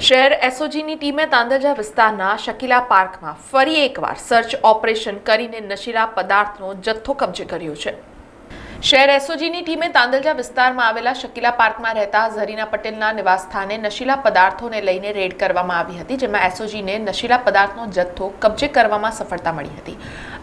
શહેર એસઓજીની ટીમે તાંદરજા વિસ્તારના શકીલા પાર્કમાં ફરી એકવાર સર્ચ ઓપરેશન કરીને નશીલા પદાર્થનો જથ્થો કબજે કર્યો છે. શહેર એસઓજીની ટીમે તાંદલજા વિસ્તારમાં આવેલા શકીલા પાર્કમાં રહેતા ઝરીના પટેલના નિવાસસ્થાને નશીલા પદાર્થોને લઈને રેડ કરવામાં આવી હતી, જેમાં એસઓજીને નશીલા પદાર્થનો જથ્થો કબજે કરવામાં સફળતા મળી હતી.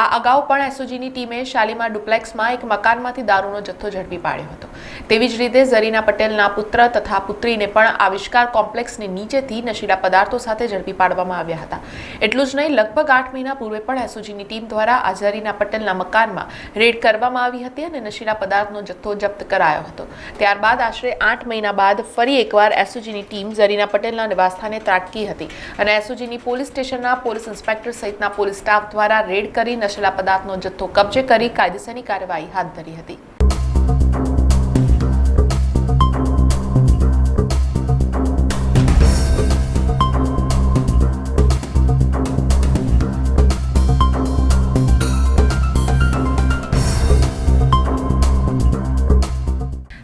આ અગાઉ પણ એસઓજીની ટીમે શાલીમાર ડુપ્લેક્સમાં એક મકાનમાંથી દારૂનો જથ્થો ઝડપી પાડ્યો હતો. તેવી જ રીતે ઝરીના પટેલના પુત્ર તથા પુત્રીને પણ આવિષ્કાર કોમ્પ્લેક્સની નીચેથી નશીલા પદાર્થો સાથે ઝડપી પાડવામાં આવ્યા હતા. એટલું જ નહીં, લગભગ આઠ મહિના પૂર્વે પણ એસઓજીની ટીમ દ્વારા આ ઝરીના પટેલના મકાનમાં રેડ કરવામાં આવી હતી અને નશીલા પદાર્થનો જથ્થો જપ્ત કરાયો હતો. ત્યારબાદ આશરે આઠ મહિના બાદ ફરી એકવાર એસઓજીની ટીમ ઝરીના પટેલના નિવાસસ્થાને ત્રાટકી હતી અને એસઓજીની પોલીસ સ્ટેશનના પોલીસ ઇન્સ્પેક્ટર સહિતના પોલીસ સ્ટાફ દ્વારા રેડ કરી નશીલા પદાર્થનો જથ્થો કબજે કરી કાયદેસરની કાર્યવાહી હાથ ધરી હતી.